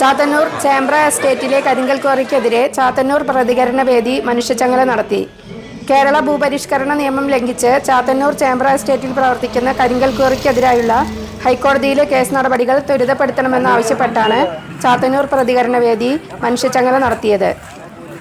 ചാത്തന്നൂർ ചേംബ്ര എസ്റ്റേറ്റിലെ കരിങ്കൽ ക്വാറിക്കെതിരെ ചാത്തന്നൂർ പ്രതികരണ വേദി മനുഷ്യച്ചങ്ങല നടത്തി. കേരള ഭൂപരിഷ്കരണ നിയമം ലംഘിച്ച് ചാത്തന്നൂർ ചേംബ്ര എസ്റ്റേറ്റിൽ പ്രവർത്തിക്കുന്ന കരിങ്കൽ ക്വാറിക്കെതിരായുള്ള ഹൈക്കോടതിയിലെ കേസ് നടപടികൾ ത്വരിതപ്പെടുത്തണമെന്നാവശ്യപ്പെട്ടാണ് ചാത്തന്നൂർ പ്രതികരണ വേദി മനുഷ്യച്ചങ്ങല നടത്തിയത്.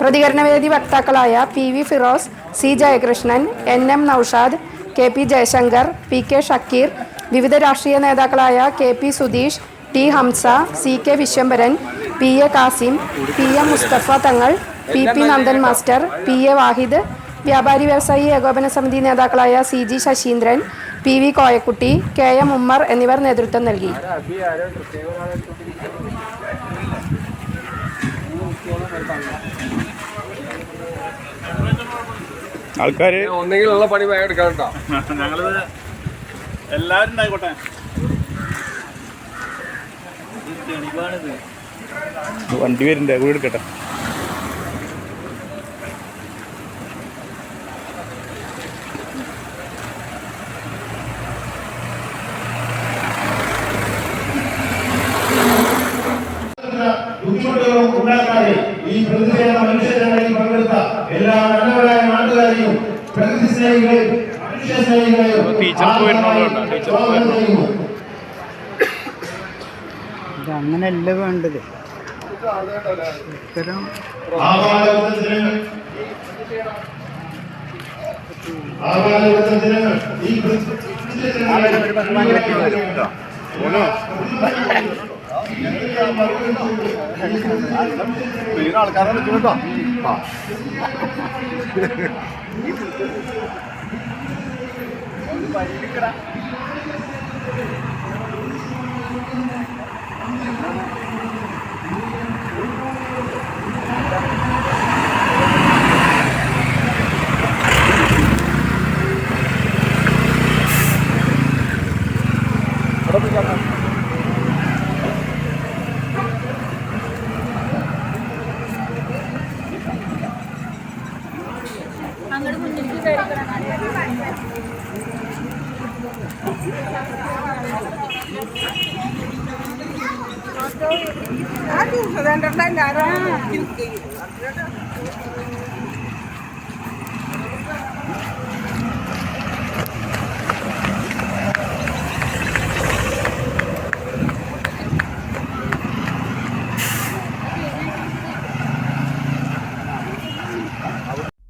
പ്രതികരണ വേദി വക്താക്കളായ P V Firoz C Jayakrishnan N M Noushad K P Jayashankar P K Shakir വിവിധ രാഷ്ട്രീയ നേതാക്കളായ K P Sudheesh T Hamza C K Viswambharan P A Kasim P M Musthafa Thangal P P Nandan master P A Wahid വ്യാപാരി വ്യവസായി ഏകോപന സമിതി നേതാക്കളായ C G Saseendran P V Koyakutty K M Ummer എന്നിവർ നേതൃത്വം നൽകി. ആൾക്കാര് ഒന്നെങ്കിലുള്ള പണി വേഗം എടുക്കാം കേട്ടോ ഞങ്ങളിത് എല്ലാവരും ഉണ്ടായിക്കോട്ടെ. വണ്ടി വരുന്നുണ്ട് കൂടെ എടുക്കട്ടെ. ബുദ്ധിമുട്ടുകളും ഉണ്ടാക്കാതെ ഈ പ്രതിഷേധ മനുഷ്യജനങ്ങളിൽ പങ്കെടുത്ത എല്ലാ നല്ലവരായ നാട്ടുകാരെയും പ്രകൃതി സ്നേഹികളെയും മനുഷ്യ സ്നേഹികളെയും ഇത് അങ്ങനെയല്ല വേണ്ടത്. ഇത്തരം ആൾക്കാരെ ആഹ്ലാദപുരം ജനങ്ങൾ ഈ Aduh, sedang terlalu darah.